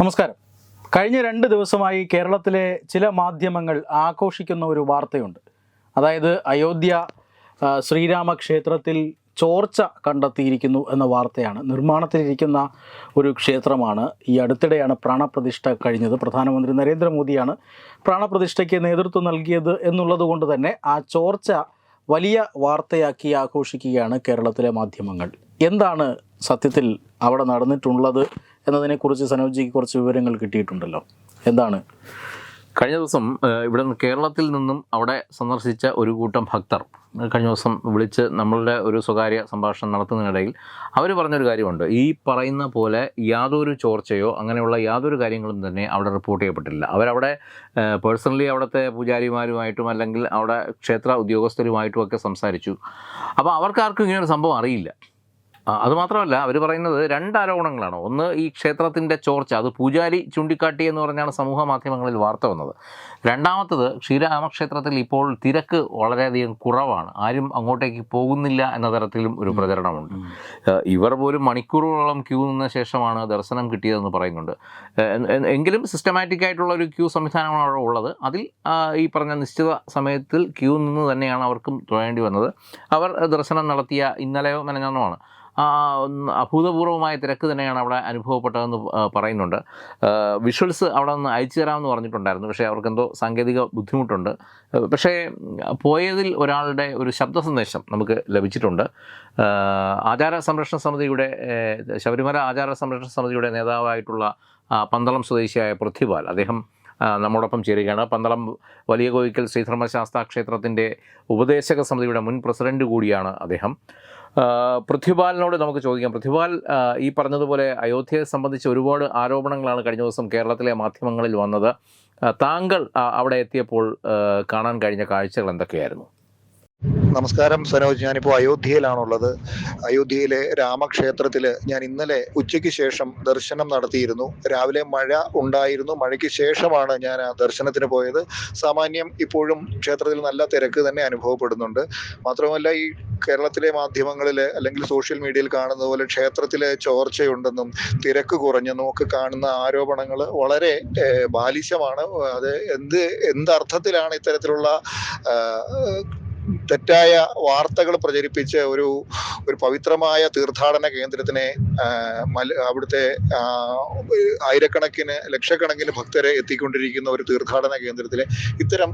നമസ്കാരം. കഴിഞ്ഞ രണ്ട് ദിവസമായി കേരളത്തിലെ ചില മാധ്യമങ്ങൾ ആഘോഷിക്കുന്ന ഒരു വാർത്തയുണ്ട്. അതായത് അയോധ്യ ശ്രീരാമക്ഷേത്രത്തിൽ ചോർച്ച കണ്ടെത്തിയിരിക്കുന്നു എന്ന വാർത്തയാണ്. നിർമ്മാണത്തിലിരിക്കുന്ന ഒരു ക്ഷേത്രമാണ്. ഈ അടുത്തിടെയാണ് പ്രാണപ്രതിഷ്ഠ കഴിഞ്ഞത്. പ്രധാനമന്ത്രി നരേന്ദ്രമോദിയാണ് പ്രാണപ്രതിഷ്ഠയ്ക്ക് നേതൃത്വം നൽകിയത് എന്നുള്ളത് കൊണ്ട് തന്നെ ആ ചോർച്ച വലിയ വാർത്തയാക്കി ആഘോഷിക്കുകയാണ് കേരളത്തിലെ മാധ്യമങ്ങൾ. എന്താണ് സത്യത്തിൽ അവിടെ നടന്നിട്ടുള്ളത്? എന്നതിനെക്കുറിച്ച് സനോജിക്ക് കുറച്ച് വിവരങ്ങൾ കിട്ടിയിട്ടുണ്ടല്ലോ. എന്താണ്? കഴിഞ്ഞ ദിവസം ഇവിടെ നിന്ന് കേരളത്തിൽ നിന്നും അവിടെ സന്ദർശിച്ച ഒരു കൂട്ടം ഭക്തർ കഴിഞ്ഞ ദിവസം വിളിച്ച് നമ്മളുടെ ഒരു സ്വകാര്യ സംഭാഷണം നടത്തുന്നതിനിടയിൽ അവർ പറഞ്ഞൊരു കാര്യമുണ്ട്. ഈ പറയുന്ന പോലെ യാതൊരു ചോർച്ചയോ അങ്ങനെയുള്ള യാതൊരു കാര്യങ്ങളും തന്നെ അവിടെ റിപ്പോർട്ട് ചെയ്യപ്പെട്ടില്ല അവരവിടെ പേഴ്സണലി അവിടുത്തെ പൂജാരിമാരുമായിട്ടും അല്ലെങ്കിൽ അവിടെ ക്ഷേത്ര ഉദ്യോഗസ്ഥരുമായിട്ടും ഒക്കെ സംസാരിച്ചു. അപ്പോൾ അവർക്കാർക്കും ഇങ്ങനെ ഒരു സംഭവം അറിയില്ല. അതുമാത്രമല്ല അവർ പറയുന്നത് രണ്ട് ആരോപണങ്ങളാണ്. ഒന്ന് ഈ ക്ഷേത്രത്തിന്റെ ചോർച്ച അത് പൂജാരി ചൂണ്ടിക്കാട്ടി എന്ന് പറഞ്ഞാണ് സമൂഹ മാധ്യമങ്ങളിൽ വാർത്ത വന്നത്. രണ്ടാമത്തത് ക്ഷീരാമക്ഷേത്രത്തിൽ ഇപ്പോൾ തിരക്ക് വളരെയധികം കുറവാണ്. ആരും അങ്ങോട്ടേക്ക് പോകുന്നില്ല എന്ന തരത്തിലും ഒരു പ്രചരണമുണ്ട്. ഇവർ പോലും മണിക്കൂറുകളോളം ക്യൂ നിന്ന ശേഷമാണ് ദർശനം കിട്ടിയതെന്ന് പറയുന്നുണ്ട്. എങ്കിലും സിസ്റ്റമാറ്റിക് ആയിട്ടുള്ള ഒരു ക്യൂ സംവിധാനമാണ് അവിടെ ഉള്ളത്. അതിൽ ഈ പറഞ്ഞ നിശ്ചിത സമയത്തിൽ ക്യൂ നിന്ന് തന്നെയാണ് അവർക്കും തൊഴേണ്ടി വന്നത്. അവർ ദർശനം നടത്തിയ ഇന്നലെയോ ഒന്ന് അഭൂതപൂർവമായ തിരക്ക് തന്നെയാണ് അവിടെ അനുഭവപ്പെട്ടതെന്ന് പറയുന്നുണ്ട്. വിഷ്വൽസ് അവിടെ നിന്ന് അയച്ചു തരാമെന്ന് പറഞ്ഞിട്ടുണ്ടായിരുന്നു. പക്ഷേ അവർക്കെന്തോ സാങ്കേതിക ബുദ്ധിമുട്ടുണ്ട്. പക്ഷേ പോയതിൽ ഒരാളുടെ ഒരു ശബ്ദ സന്ദേശം നമുക്ക് ലഭിച്ചിട്ടുണ്ട്. ആചാര സംരക്ഷണ സമിതിയുടെ ശബരിമല ആചാര സംരക്ഷണ സമിതിയുടെ നേതാവായിട്ടുള്ള പന്തളം സ്വദേശിയായ പൃഥ്വിപാൽ അദ്ദേഹം നമ്മോടൊപ്പം ചേരുകയാണ്. പന്തളം വലിയ കോയിക്കൽ ശ്രീധർമ്മശാസ്ത്ര ക്ഷേത്രത്തിന്റെ ഉപദേശക സമിതിയുടെ മുൻ പ്രസിഡന്റ് കൂടിയാണ് അദ്ദേഹം. പൃഥ്വിപാലിനോട് നമുക്ക് ചോദിക്കാം. പൃഥ്വിപാൽ ഈ പറഞ്ഞതുപോലെ അയോധ്യയെ സംബന്ധിച്ച് ഒരുപാട് ആരോപണങ്ങളാണ് കഴിഞ്ഞ ദിവസം കേരളത്തിലെ മാധ്യമങ്ങളിൽ വന്നത്. താങ്കൾ അവിടെ എത്തിയപ്പോൾ കാണാൻ കഴിഞ്ഞ കാഴ്ചകൾ എന്തൊക്കെയായിരുന്നു? നമസ്കാരം സനോജ്. ഞാനിപ്പോൾ അയോധ്യയിലാണുള്ളത്. അയോധ്യയിലെ രാമക്ഷേത്രത്തിൽ ഞാൻ ഇന്നലെ ഉച്ചയ്ക്ക് ശേഷം ദർശനം നടത്തിയിരുന്നു. രാവിലെ മഴ ഉണ്ടായിരുന്നു. മഴയ്ക്ക് ശേഷമാണ് ഞാൻ ആ ദർശനത്തിന് പോയത്. സാമാന്യം ഇപ്പോഴും ക്ഷേത്രത്തിൽ നല്ല തിരക്ക് തന്നെ അനുഭവപ്പെടുന്നുണ്ട്. മാത്രമല്ല ഈ കേരളത്തിലെ മാധ്യമങ്ങളിൽ അല്ലെങ്കിൽ സോഷ്യൽ മീഡിയയിൽ കാണുന്ന പോലെ ക്ഷേത്രത്തിലെ ചോർച്ചയുണ്ടെന്നും തിരക്ക് കുറഞ്ഞെന്നും ഒക്കെ കാണുന്ന ആരോപണങ്ങൾ വളരെ ബാലിശമാണ്. അത് എന്ത് എന്തർത്ഥത്തിലാണ് ഇത്തരത്തിലുള്ള തെറ്റായ വാർത്തകൾ പ്രചരിപ്പിച്ച് ഒരു ഒരു പവിത്രമായ തീർത്ഥാടന കേന്ദ്രത്തിനെ അവിടുത്തെ ആയിരക്കണക്കിന് ലക്ഷക്കണക്കിന് ഭക്തരെ എത്തിക്കൊണ്ടിരിക്കുന്ന ഒരു തീർത്ഥാടന കേന്ദ്രത്തിലെ ഇത്തരം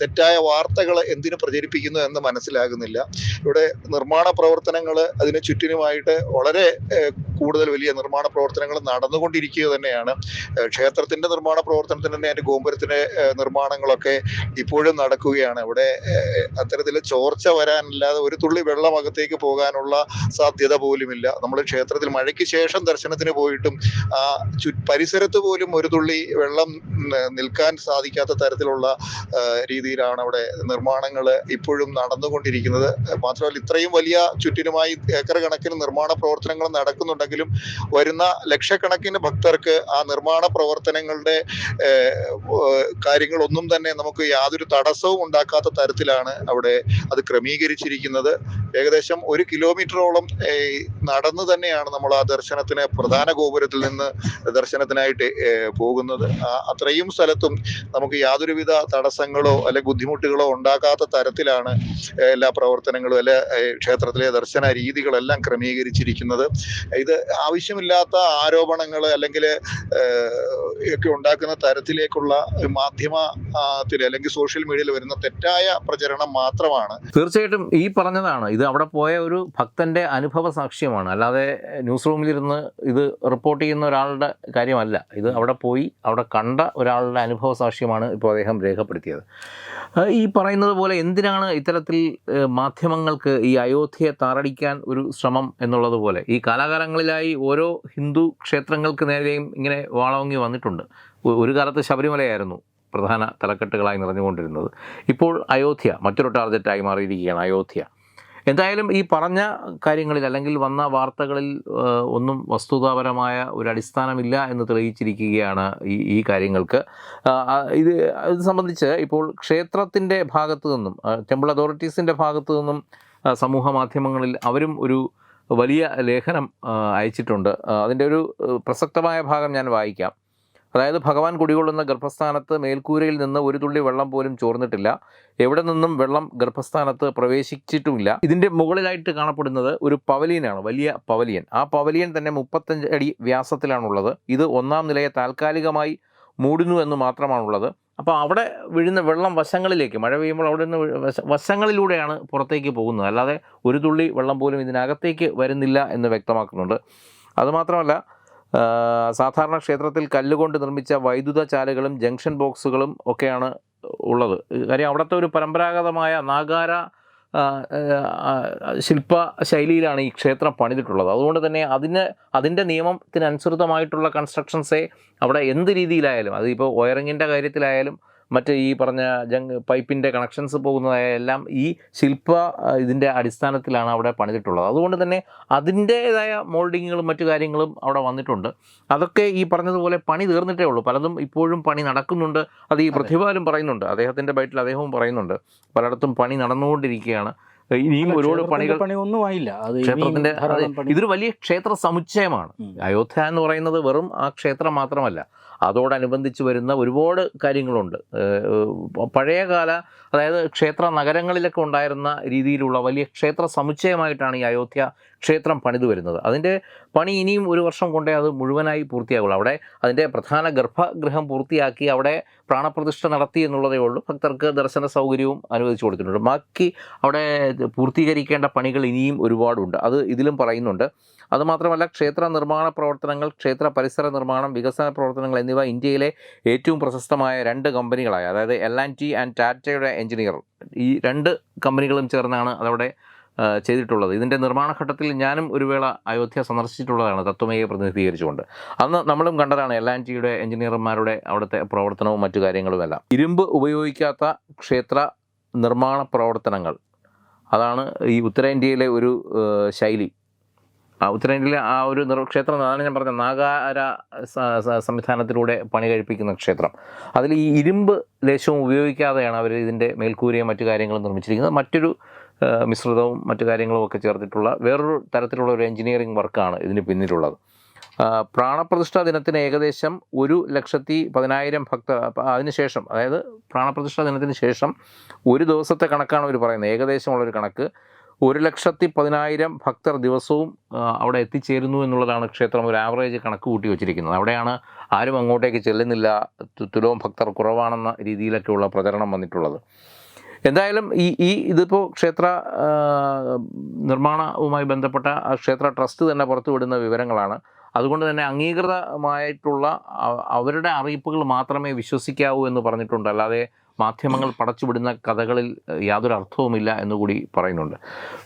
തെറ്റായ വാർത്തകൾ എന്തിനു പ്രചരിപ്പിക്കുന്നു എന്ന് മനസ്സിലാകുന്നില്ല. ഇവിടെ നിർമ്മാണ പ്രവർത്തനങ്ങൾ അതിന് ചുറ്റിനുമായിട്ട് വളരെ കൂടുതൽ വലിയ നിർമ്മാണ പ്രവർത്തനങ്ങൾ നടന്നുകൊണ്ടിരിക്കുക തന്നെയാണ്. ക്ഷേത്രത്തിന്റെ നിർമ്മാണ പ്രവർത്തനത്തിന് തന്നെ അതിന്റെ ഗോപുരത്തിന്റെ നിർമ്മാണങ്ങളൊക്കെ ഇപ്പോഴും നടക്കുകയാണ്. ഇവിടെ അത്തരത്തിൽ ചോർച്ച വരാനല്ലാതെ ഒരു തുള്ളി വെള്ളം അകത്തേക്ക് പോകാനുള്ള സാധ്യത പോലുമില്ല. നമ്മൾ ക്ഷേത്രത്തിൽ മഴയ്ക്ക് ശേഷം ദർശനത്തിന് പോയിട്ടും ആ പരിസരത്ത് പോലും ഒരു തുള്ളി വെള്ളം നിൽക്കാൻ സാധിക്കാത്ത തരത്തിലുള്ള രീതിയിലാണ് അവിടെ നിർമ്മാണങ്ങൾ ഇപ്പോഴും നടന്നുകൊണ്ടിരിക്കുന്നത്. മാത്രമല്ല ഇത്രയും വലിയ ചുറ്റിനുമായി ഏക്കർ കണക്കിന് നിർമ്മാണ പ്രവർത്തനങ്ങൾ നടക്കുന്നുണ്ടെങ്കിലും വരുന്ന ലക്ഷക്കണക്കിന് ഭക്തർക്ക് ആ നിർമ്മാണ പ്രവർത്തനങ്ങളുടെ കാര്യങ്ങളൊന്നും തന്നെ നമുക്ക് യാതൊരു തടസ്സവും ഉണ്ടാക്കാത്ത തരത്തിലാണ് അവിടെ അത് ക്രമീകരിച്ചിരിക്കുന്നത്. ഏകദേശം ഒരു കിലോമീറ്ററോളം നടന്നു തന്നെയാണ് നമ്മൾ ആ ദർശനത്തിന് പ്രധാന ഗോപുരത്തിൽ നിന്ന് ദർശനത്തിനായിട്ട് പോകുന്നത്. അത്രയും സ്ഥലത്തും നമുക്ക് യാതൊരുവിധ തടസ്സങ്ങളോ അല്ലെ ബുദ്ധിമുട്ടുകളോ ഉണ്ടാക്കാത്ത തരത്തിലാണ് എല്ലാ പ്രവർത്തനങ്ങളും അല്ലെ ക്ഷേത്രത്തിലെ ദർശന രീതികളെല്ലാം ക്രമീകരിച്ചിരിക്കുന്നത്. ഇത് ആവശ്യമില്ലാത്ത ആരോപണങ്ങൾ അല്ലെങ്കിൽ ഒക്കെ ഉണ്ടാക്കുന്ന തരത്തിലേക്കുള്ള മാധ്യമത്തിൽ അല്ലെങ്കിൽ സോഷ്യൽ മീഡിയയിൽ വരുന്ന തെറ്റായ പ്രചരണം മാത്രമാണ്. തീർച്ചയായിട്ടും ഈ പറഞ്ഞതാണ് ഇത് അവിടെ പോയ ഒരു ഭക്തന്റെ അനുഭവ സാക്ഷ്യമാണ്. അല്ലാതെ ന്യൂസ് റൂമിലിരുന്ന് ഇത് റിപ്പോർട്ട് ചെയ്യുന്ന ഒരാളുടെ കാര്യമല്ല. ഇത് അവിടെ പോയി അവിടെ കണ്ട ഒരാളുടെ അനുഭവ സാക്ഷ്യമാണ് ഇപ്പോൾ അദ്ദേഹം രേഖപ്പെടുത്തിയത്. ഈ പറയുന്നത് പോലെ എന്തിനാണ് ഇത്തരത്തിൽ മാധ്യമങ്ങൾക്ക് ഈ അയോധ്യയെ താറടിക്കാൻ ഒരു ശ്രമം എന്നുള്ളത് പോലെ? ഈ കാലാകാലങ്ങളിലായി ഓരോ ഹിന്ദു ക്ഷേത്രങ്ങൾക്ക് നേരെയും ഇങ്ങനെ വാളവങ്ങി വന്നിട്ടുണ്ട്. ഒരു കാലത്ത് ശബരിമലയായിരുന്നു പ്രധാന തലക്കെട്ടുകളായി നിറഞ്ഞുകൊണ്ടിരുന്നത്. ഇപ്പോൾ അയോധ്യ മറ്റൊരു ടാർഗറ്റായി മാറിയിരിക്കുകയാണ് അയോധ്യ. എന്തായാലും ഈ പറഞ്ഞ കാര്യങ്ങളിൽ അല്ലെങ്കിൽ വന്ന വാർത്തകളിൽ ഒന്നും വസ്തുതാപരമായ ഒരു അടിസ്ഥാനമില്ല എന്ന് തെളിയിച്ചിരിക്കുകയാണ് ഈ ഈ കാര്യങ്ങൾക്ക്. ഇത് ഇത് സംബന്ധിച്ച് ഇപ്പോൾ ക്ഷേത്രത്തിന്റെ ഭാഗത്തു നിന്നും ടെമ്പിൾ അതോറിറ്റീസിന്റെ ഭാഗത്തു നിന്നും സമൂഹ മാധ്യമങ്ങളിൽ അവരും ഒരു വലിയ ലേഖനം അയച്ചിട്ടുണ്ട്. അതിന്റെ ഒരു പ്രസക്തമായ ഭാഗം ഞാൻ വായിക്കാം. അതായത് ഭഗവാൻ കുടികൊള്ളുന്ന ഗർഭസ്ഥാനത്ത് മേൽക്കൂരയിൽ നിന്ന് ഒരു തുള്ളി വെള്ളം പോലും ചോർന്നിട്ടില്ല. എവിടെ നിന്നും വെള്ളം ഗർഭസ്ഥാനത്ത് പ്രവേശിച്ചിട്ടുമില്ല. ഇതിന്റെ മുകളിലായിട്ട് കാണപ്പെടുന്നത് ഒരു പവലിയനാണ് വലിയ പവലിയൻ. ആ പവലിയൻ തന്നെ മുപ്പത്തഞ്ച് അടി വ്യാസത്തിലാണുള്ളത്. ഇത് ഒന്നാം നിലയെ താൽക്കാലികമായി മൂടുന്നു എന്ന് മാത്രമാണുള്ളത്. അപ്പോൾ അവിടെ വീഴുന്ന വെള്ളം വശങ്ങളിലേക്ക് മഴ പെയ്യുമ്പോൾ അവിടെ നിന്ന് വശങ്ങളിലൂടെയാണ് പുറത്തേക്ക് പോകുന്നത്. അല്ലാതെ ഒരു തുള്ളി വെള്ളം പോലും ഇതിനകത്തേക്ക് വരുന്നില്ല എന്ന് വ്യക്തമാക്കുന്നുണ്ട്. അതുമാത്രമല്ല സാധാരണ ക്ഷേത്രത്തിൽ കല്ലുകൊണ്ട് നിർമ്മിച്ച വൈദ്യുത ചാലുകളും ജംഗ്ഷൻ ബോക്സുകളും ഒക്കെയാണ് ഉള്ളത്. കാര്യം അവിടുത്തെ ഒരു പരമ്പരാഗതമായ നാഗാര ശില്പ ശൈലിയിലാണ് ഈ ക്ഷേത്രം പണിതിട്ടുള്ളത്. അതുകൊണ്ട് തന്നെ അതിന് അതിന്റെ നിയമത്തിനനുസൃതമായിട്ടുള്ള കൺസ്ട്രക്ഷൻസേ അവിടെ എന്ത് രീതിയിലായാലും അതിപ്പോൾ വയറിങ്ങിന്റെ കാര്യത്തിലായാലും മറ്റ് ഈ പറഞ്ഞ ജങ് പൈപ്പിന്റെ കണക്ഷൻസ് പോകുന്നതായ എല്ലാം ഈ ശില്പ ഇതിന്റെ അടിസ്ഥാനത്തിലാണ് അവിടെ പണിതിട്ടുള്ളത്. അതുകൊണ്ട് തന്നെ അതിന്റേതായ മോൾഡിങ്ങുകളും മറ്റു കാര്യങ്ങളും അവിടെ വന്നിട്ടുണ്ട്. അതൊക്കെ ഈ പറഞ്ഞതുപോലെ പണി തീർന്നിട്ടേ ഉള്ളൂ. പലതും ഇപ്പോഴും പണി നടക്കുന്നുണ്ട്. അത് ഈ പ്രതിഭാലും പറയുന്നുണ്ട്. അദ്ദേഹത്തിന്റെ ബൈറ്റിൽ അദ്ദേഹവും പറയുന്നുണ്ട്. പലയിടത്തും പണി നടന്നുകൊണ്ടിരിക്കുകയാണ്. ഇനിയും ഒരുപാട് പണികൾ പണിയൊന്നും ആയില്ല. ക്ഷേത്രത്തിന്റെ ഇതൊരു വലിയ ക്ഷേത്ര സമുച്ചയമാണ്. അയോധ്യ എന്ന് പറയുന്നത് വെറും ആ ക്ഷേത്രം മാത്രമല്ല. അതോടനുബന്ധിച്ച് വരുന്ന ഒരുപാട് കാര്യങ്ങളുണ്ട്. പഴയകാല അതായത് ക്ഷേത്ര നഗരങ്ങളിലൊക്കെ ഉണ്ടായിരുന്ന രീതിയിലുള്ള വലിയ ക്ഷേത്ര സമുച്ചയമായിട്ടാണ് ഈ അയോധ്യ ക്ഷേത്രം പണിതു വരുന്നത്. അതിന്റെ പണി ഇനിയും ഒരു വർഷം കൊണ്ടേ അത് മുഴുവനായി പൂർത്തിയാകുള്ളൂ. അവിടെ അതിന്റെ പ്രധാന ഗർഭഗൃഹം പൂർത്തിയാക്കി അവിടെ പ്രാണപ്രതിഷ്ഠ നടത്തി എന്നുള്ളതേ ഉള്ളൂ. ഭക്തർക്ക് ദർശന സൗകര്യവും അനുവദിച്ചു കൊടുത്തിട്ടുണ്ട്. ബാക്കി അവിടെ പൂർത്തീകരിക്കേണ്ട പണികൾ ഇനിയും ഒരുപാടുണ്ട്. അത് ഇതിലും പറയുന്നുണ്ട്. അതുമാത്രമല്ല ക്ഷേത്ര നിർമ്മാണ പ്രവർത്തനങ്ങൾ ക്ഷേത്ര പരിസര നിർമ്മാണം വികസന പ്രവർത്തനങ്ങൾ എന്നിവ ഇന്ത്യയിലെ ഏറ്റവും പ്രശസ്തമായ രണ്ട് കമ്പനികളായ. അതായത് എൽ ആൻഡ് ടി ആൻഡ് ടാറ്റയുടെ എഞ്ചിനീയർ. ഈ രണ്ട് കമ്പനികളും ചേർന്നാണ് അതവിടെ ചെയ്തിട്ടുള്ളത്. ഇതിന്റെ നിർമ്മാണ ഘട്ടത്തിൽ ഞാനും ഒരു വേള അയോധ്യ സന്ദർശിച്ചിട്ടുള്ളതാണ് തത്വമയെ പ്രതിനിധീകരിച്ചുകൊണ്ട്. അന്ന് നമ്മളും കണ്ടതാണ് എൽ ആൻഡ് ടിയുടെ എഞ്ചിനീയർമാരുടെ അവിടുത്തെ പ്രവർത്തനവും മറ്റു കാര്യങ്ങളും എല്ലാം. ഇരുമ്പ് ഉപയോഗിക്കാത്ത ക്ഷേത്ര നിർമ്മാണ പ്രവർത്തനങ്ങൾ. അതാണ് ഈ ഉത്തരേന്ത്യയിലെ ഒരു ശൈലി. ഉത്തരേന്ത്യയിലെ ആ ഒരു ക്ഷേത്രം അതാണ് ഞാൻ പറഞ്ഞ നാഗാര സംവിധാനത്തിലൂടെ പണി കഴിപ്പിക്കുന്ന ക്ഷേത്രം. അതിൽ ഈ ഇരുമ്പ് ലേശവും ഉപയോഗിക്കാതെയാണ് അവർ ഇതിന്റെ മേൽക്കൂരയും മറ്റു കാര്യങ്ങളും നിർമ്മിച്ചിരിക്കുന്നത്. മറ്റൊരു മിശ്രിതവും മറ്റു കാര്യങ്ങളും ഒക്കെ ചേർത്തിട്ടുള്ള വേറൊരു തരത്തിലുള്ള ഒരു എഞ്ചിനീയറിംഗ് വർക്കാണ് ഇതിന് പിന്നിലുള്ളത്. പ്രാണപ്രതിഷ്ഠാ ദിനത്തിന് ഏകദേശം ഒരു ലക്ഷത്തി പതിനായിരം ഭക്ത അതിനുശേഷം അതായത് പ്രാണപ്രതിഷ്ഠാ ദിനത്തിന് ശേഷം ഒരു ദിവസത്തെ കണക്കാണ് അവർ പറയുന്നത്. ഏകദേശമുള്ളൊരു കണക്ക്. ഒരു ലക്ഷത്തി പതിനായിരം ഭക്തർ ദിവസവും അവിടെ എത്തിച്ചേരുന്നു എന്നുള്ളതാണ് ക്ഷേത്രം ഒരു ആവറേജ് കണക്ക് കൂട്ടി വച്ചിരിക്കുന്നത്. അവിടെയാണ് ആരും അങ്ങോട്ടേക്ക് ചെല്ലുന്നില്ല. തുലോം ഭക്തർ കുറവാണെന്ന രീതിയിലൊക്കെയുള്ള പ്രചരണം വന്നിട്ടുള്ളത്. എന്തായാലും ഈ ഈ ഇതിപ്പോൾ ക്ഷേത്ര നിർമ്മാണവുമായി ബന്ധപ്പെട്ട ക്ഷേത്ര ട്രസ്റ്റ് തന്നെ പുറത്തുവിടുന്ന വിവരങ്ങളാണ്. അതുകൊണ്ട് തന്നെ അംഗീകൃതമായിട്ടുള്ള അവരുടെ അറിയിപ്പുകൾ മാത്രമേ വിശ്വസിക്കാവൂ എന്ന് പറഞ്ഞിട്ടുണ്ട്. അല്ലാതെ മാധ്യമങ്ങൾ പടച്ചുവിടുന്ന കഥകളിൽ യാതൊരു അർത്ഥവുമില്ല എന്നുകൂടി പറയുന്നുണ്ട്.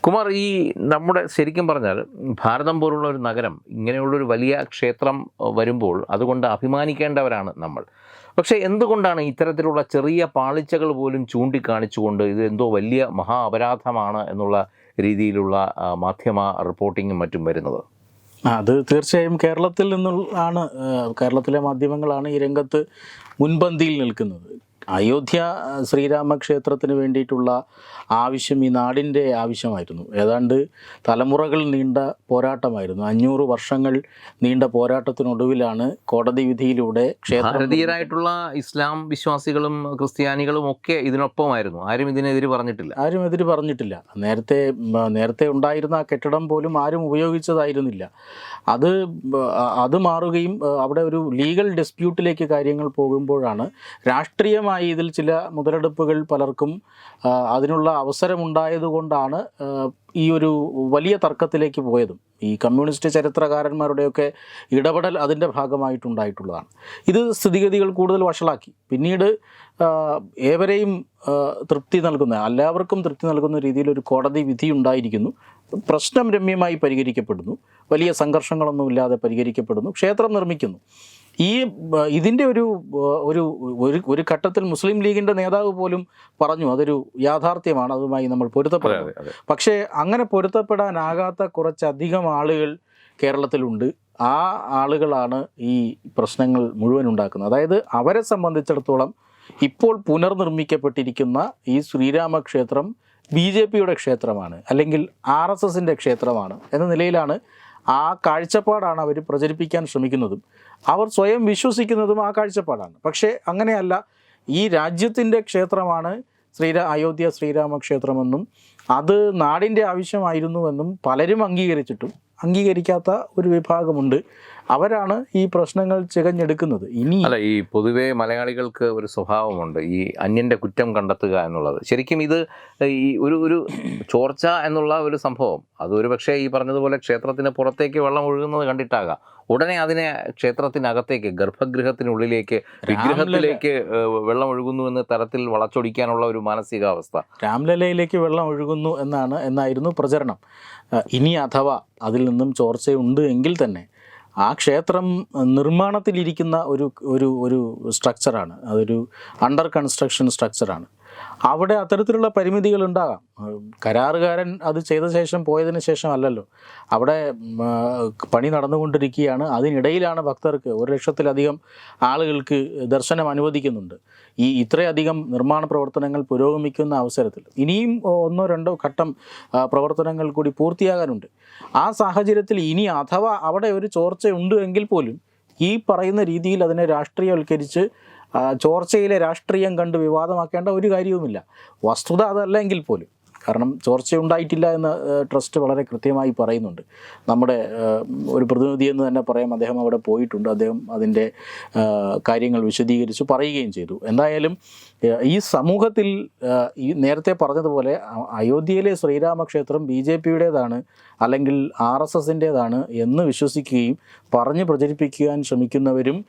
കുമാർ ഈ നമ്മുടെ ശരിക്കും പറഞ്ഞാൽ ഭാരതം പോലുള്ള ഒരു നഗരം ഇങ്ങനെയുള്ളൊരു വലിയ ക്ഷേത്രം വരുമ്പോൾ അതുകൊണ്ട് അഭിമാനിക്കേണ്ടവരാണ് നമ്മൾ. പക്ഷേ എന്തുകൊണ്ടാണ് ഇത്തരത്തിലുള്ള ചെറിയ പാളിച്ചകൾ പോലും ചൂണ്ടിക്കാണിച്ചുകൊണ്ട് ഇത് എന്തോ വലിയ മഹാ അപരാധമാണ് എന്നുള്ള രീതിയിലുള്ള മാധ്യമ റിപ്പോർട്ടിങ്ങും മറ്റും വരുന്നത്? അത് തീർച്ചയായും കേരളത്തിൽ നിന്നുള്ള ആണ് കേരളത്തിലെ മാധ്യമങ്ങളാണ് ഈ രംഗത്ത് മുൻപന്തിയിൽ നിൽക്കുന്നത്. അയോധ്യ ശ്രീരാമക്ഷേത്രത്തിന് വേണ്ടിയിട്ടുള്ള ആവശ്യം ഈ നാടിന്റെ ആവശ്യമായിരുന്നു. ഏതാണ്ട് തലമുറകൾ നീണ്ട പോരാട്ടമായിരുന്നു. അഞ്ഞൂറ് വർഷങ്ങൾ നീണ്ട പോരാട്ടത്തിനൊടുവിലാണ് കോടതി വിധിയിലൂടെ ക്ഷേത്രം ഭാരതീയരായിട്ടുള്ള ഇസ്ലാം വിശ്വാസികളും ക്രിസ്ത്യാനികളും ഒക്കെ ഇതിനൊപ്പമായിരുന്നു. ആരും ഇതിനെതിരെ പറഞ്ഞിട്ടില്ല. ആരും എതിര് പറഞ്ഞിട്ടില്ല. നേരത്തെ നേരത്തെ ഉണ്ടായിരുന്ന ആ കെട്ടിടം പോലും ആരും ഉപയോഗിച്ചതായിരുന്നില്ല. അത് അത് മാറുകയും അവിടെ ഒരു ലീഗൽ ഡിസ്പ്യൂട്ടിലേക്ക് കാര്യങ്ങൾ പോകുമ്പോഴാണ് രാഷ്ട്രീയമായി ഇതിൽ ചില മുതലെടുപ്പുകൾ പലർക്കും അതിനുള്ള അവസരമുണ്ടായതുകൊണ്ടാണ് ഈ ഒരു വലിയ തർക്കത്തിലേക്ക് പോയതും. ഈ കമ്മ്യൂണിസ്റ്റ് ചരിത്രകാരന്മാരുടെയൊക്കെ ഇടപെടൽ അതിന്റെ ഭാഗമായിട്ടുണ്ടായിട്ടുള്ളതാണ്. ഇത് സ്ഥിതിഗതികൾ കൂടുതൽ വഷളാക്കി. പിന്നീട് ഏവരെയും തൃപ്തി നൽകുന്ന എല്ലാവർക്കും തൃപ്തി നൽകുന്ന രീതിയിൽ ഒരു കോടതി വിധി ഉണ്ടായിരിക്കുന്നു. പ്രശ്നം രമ്യമായി പരിഹരിക്കപ്പെടുന്നു. വലിയ സംഘർഷങ്ങളൊന്നുമില്ലാതെ പരിഹരിക്കപ്പെടുന്നു. ക്ഷേത്രം നിർമ്മിക്കുന്നു. ഈ ഇതിന്റെ ഒരു ഒരു ഒരു ഘട്ടത്തിൽ മുസ്ലിം ലീഗിന്റെ നേതാവ് പോലും പറഞ്ഞു അതൊരു യാഥാർത്ഥ്യമാണ് അതുമായി നമ്മൾ പൊരുത്തപ്പെടുന്നത് പക്ഷേ അങ്ങനെ പൊരുത്തപ്പെടാനാകാത്ത കുറച്ചധികം ആളുകൾ കേരളത്തിലുണ്ട്. ആ ആളുകളാണ് ഈ പ്രശ്നങ്ങൾ മുഴുവൻ ഉണ്ടാക്കുന്നത്. അതായത് അവരെ സംബന്ധിച്ചിടത്തോളം ഇപ്പോൾ പുനർനിർമ്മിക്കപ്പെട്ടിരിക്കുന്ന ഈ ശ്രീരാമക്ഷേത്രം ബി ജെ പിയുടെ ക്ഷേത്രമാണ് അല്ലെങ്കിൽ ആർ എസ് എസിന്റെ ക്ഷേത്രമാണ് എന്ന നിലയിലാണ് ആ കാഴ്ചപ്പാടാണ് അവർ പ്രചരിപ്പിക്കാൻ ശ്രമിക്കുന്നതും. അവർ സ്വയം വിശ്വസിക്കുന്നതും ആ കാഴ്ചപ്പാടാണ്. പക്ഷേ അങ്ങനെയല്ല. ഈ രാജ്യത്തിന്റെ ക്ഷേത്രമാണ് ശ്രീരാ അയോധ്യ ശ്രീരാമക്ഷേത്രമെന്നും അത് നാടിന്റെ ആവശ്യമായിരുന്നുവെന്നും പലരും അംഗീകരിച്ചിട്ടും അംഗീകരിക്കാത്ത ഒരു വിഭാഗമുണ്ട്. അവരാണ് ഈ പ്രശ്നങ്ങൾ ചികഞ്ഞെടുക്കുന്നത്. ഇനി അല്ല ഈ പൊതുവേ മലയാളികൾക്ക് ഒരു സ്വഭാവമുണ്ട്. ഈ അന്യന്റെ കുറ്റം കണ്ടെത്തുക എന്നുള്ളത്. ശരിക്കും ഇത് ഈ ഒരു ഒരു ചോർച്ച എന്നുള്ള ഒരു സംഭവം. അതൊരു പക്ഷേ ഈ പറഞ്ഞതുപോലെ ക്ഷേത്രത്തിന് പുറത്തേക്ക് വെള്ളം ഒഴുകുന്നത് കണ്ടിട്ടാകാം. ഉടനെ അതിനെ ക്ഷേത്രത്തിനകത്തേക്ക് ഗർഭഗൃഹത്തിനുള്ളിലേക്ക് വിഗ്രഹത്തിലേക്ക് വെള്ളം ഒഴുകുന്നു എന്ന തരത്തിൽ വളച്ചൊടിക്കാനുള്ള ഒരു മാനസികാവസ്ഥ. രാംലലയിലേക്ക് വെള്ളം ഒഴുകുന്നു എന്നാണ് എന്നായിരുന്നു പ്രചരണം. ഇനി അഥവാ അതിൽ നിന്നും ചോർച്ചയുണ്ട് എങ്കിൽ തന്നെ ആ ക്ഷേത്രം നിർമ്മാണത്തിലിരിക്കുന്ന ഒരു ഒരു ഒരു സ്ട്രക്ചറാണ് അതൊരു അണ്ടർ കൺസ്ട്രക്ഷൻ സ്ട്രക്ചറാണ് അവിടെ അത്തരത്തിലുള്ള പരിമിതികൾ ഉണ്ടാകാം. കരാറുകാരൻ അത് ചെയ്ത ശേഷം പോയതിന് ശേഷം അല്ലല്ലോ. അവിടെ പണി നടന്നുകൊണ്ടിരിക്കുകയാണ്. അതിനിടയിലാണ് ഭക്തർക്ക് ഒരു ലക്ഷത്തിലധികം ആളുകൾക്ക് ദർശനം അനുവദിക്കുന്നുണ്ട്. ഈ ഇത്രയധികം നിർമ്മാണ പ്രവർത്തനങ്ങൾ പുരോഗമിക്കുന്ന അവസരത്തിൽ. ഇനിയും ഒന്നോ രണ്ടോ ഘട്ടം പ്രവർത്തനങ്ങൾ കൂടി പൂർത്തിയാകാനുണ്ട്. ആ സാഹചര്യത്തിൽ ഇനി അഥവാ അവിടെ ഒരു ചോർച്ചയുണ്ട് എങ്കിൽ പോലും ഈ പറയുന്ന രീതിയിൽ അതിനെ രാഷ്ട്രീയവൽക്കരിച്ച് ചോർച്ചയിലെ രാഷ്ട്രീയം കണ്ട് വിവാദമാക്കേണ്ട ഒരു കാര്യവുമില്ല. വസ്തുത അതല്ലെങ്കിൽ പോലും. കാരണം ചോർച്ചയുണ്ടായിട്ടില്ല എന്ന് ഏഹ്, ട്രസ്റ്റ് വളരെ കൃത്യമായി പറയുന്നുണ്ട്. നമ്മുടെ ഒരു പ്രതിനിധി എന്ന് തന്നെ പറയാം അദ്ദേഹം അവിടെ പോയിട്ടുണ്ട്. അദ്ദേഹം അതിന്റെ കാര്യങ്ങൾ വിശദീകരിച്ച് പറയുകയും ചെയ്തു. എന്തായാലും ഈ സമൂഹത്തിൽ ഈ നേരത്തെ പറഞ്ഞതുപോലെ അയോധ്യയിലെ ശ്രീരാമക്ഷേത്രം ബി ജെ പിയുടേതാണ് അല്ലെങ്കിൽ ആർ എസ് എസിന്റേതാണ് എന്ന് വിശ്വസിക്കുകയും പറഞ്ഞ് പ്രചരിപ്പിക്കുവാൻ ശ്രമിക്കുന്നവരും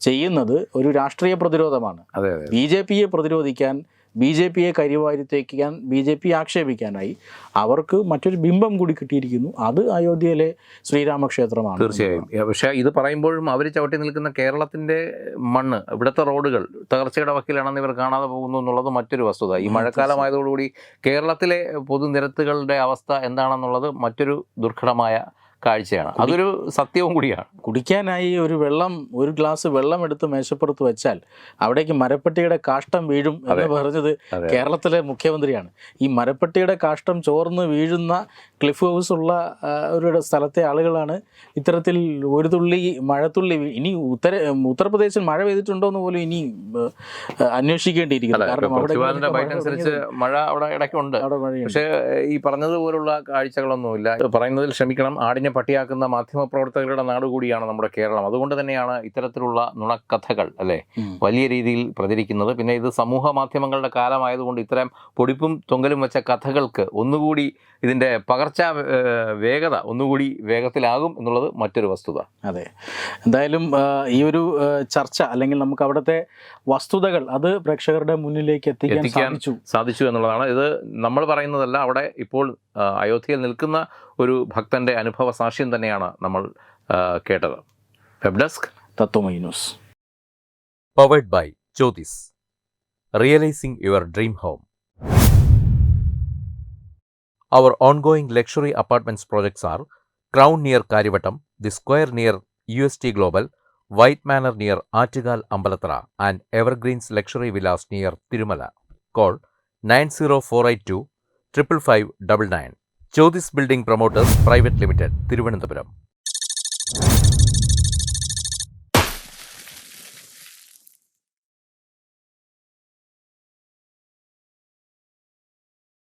ചെയ്യുന്നത് ഒരു രാഷ്ട്രീയ പ്രതിരോധമാണ്. ബി ജെ പിയെ പ്രതിരോധിക്കാൻ ബി ജെ പിയെ കരിവാരിത്തേക്കാൻ ബി ജെ പി ആക്ഷേപിക്കാനായി അവർക്ക് മറ്റൊരു ബിംബം കൂടി കിട്ടിയിരിക്കുന്നു. അത് അയോധ്യയിലെ ശ്രീരാമക്ഷേത്രമാണ്. തീർച്ചയായും. പക്ഷേ ഇത് പറയുമ്പോഴും അവർ ചവിട്ടി നിൽക്കുന്ന കേരളത്തിന്റെ മണ്ണ് ഇവിടുത്തെ റോഡുകൾ തകർച്ചയുടെ വക്കിലാണെന്ന് ഇവർ കാണാതെ പോകുന്നു എന്നുള്ളത് മറ്റൊരു വസ്തുത. ഈ മഴക്കാലമായതോടുകൂടി കേരളത്തിലെ പൊതുനിരത്തുകളുടെ അവസ്ഥ എന്താണെന്നുള്ളത് മറ്റൊരു ദുർഘടമായ കാഴ്ചയാണ്. അതൊരു സത്യവും കൂടിയാണ്. കുടിക്കാനായി ഒരു വെള്ളം ഒരു ഗ്ലാസ് വെള്ളം എടുത്ത് മേശപ്പുറത്ത് വെച്ചാൽ അവിടേക്ക് മരപ്പെട്ടിയുടെ കാഷ്ടം വീഴും എന്ന്. പറഞ്ഞത് കേരളത്തിലെ മുഖ്യമന്ത്രിയാണ്. ഈ മരപ്പെട്ടിയുടെ കാഷ്ടം ചോർന്ന് വീഴുന്ന ക്ലിഫ് ഹൗസ് ഉള്ള ഒരു സ്ഥലത്തെ ആളുകളാണ് ഇത്തരത്തിൽ ഒരു തുള്ളി മഴത്തുള്ളി ഇനി ഉത്തര ഉത്തർപ്രദേശിൽ മഴ പെയ്തിട്ടുണ്ടോ എന്ന് പോലും ഇനി അന്വേഷിക്കേണ്ടിയിരിക്കുന്നു. കാരണം അവിടെ മഴ അവിടെ ഇടയ്ക്കുണ്ട്. പക്ഷേ ഈ പറഞ്ഞതുപോലുള്ള കാഴ്ചകളൊന്നുമില്ല. പറയുന്നതിൽ ക്ഷമിക്കണം. ആടിനെ പട്ടിയാക്കുന്ന മാധ്യമപ്രവർത്തകരുടെ നാട് കൂടിയാണ് നമ്മുടെ കേരളം. അതുകൊണ്ട് തന്നെയാണ് ഇത്തരത്തിലുള്ള നുണക്കഥകൾ അല്ലേ? വലിയ രീതിയിൽ പ്രചരിക്കുന്നത്. പിന്നെ ഇത് സമൂഹ മാധ്യമങ്ങളുടെ കാലമായതുകൊണ്ട് ഇത്തരം പൊടിപ്പും തൊങ്കലും വെച്ച കഥകൾക്ക് ഒന്നുകൂടി ഇതിന്റെ പകർച്ച വേഗത ഒന്നുകൂടി വേഗത്തിലാകും എന്നുള്ളത് മറ്റൊരു വസ്തുത. അതെ. എന്തായാലും ഈ ഒരു ചർച്ച അല്ലെങ്കിൽ നമുക്ക് അവിടുത്തെ വസ്തുതകൾ അത് പ്രേക്ഷകരുടെ മുന്നിലേക്ക് എത്തിക്കാൻ സാധിച്ചു. സാധിച്ചു എന്നുള്ളതാണ്. ഇത് നമ്മൾ പറയുന്നതല്ല അവിടെ ഇപ്പോൾ അയോധ്യയിൽ നിൽക്കുന്ന ഒരു ഭക്തന്റെ അനുഭവ സാക്ഷ്യം തന്നെയാണ് നമ്മൾ കേട്ടത് web desk Tatwamayi news powered by Jyotis. Realizing your dream home. Our ongoing luxury apartments projects are Crown near Karivattam, The Square near UST Global, White Manor near Attigal Ambalatra, and Evergreens Luxury Villas near Tirumala. Call 90482 triple five double nine ചോദിസ് building promoters private limited Thiruvananthapuram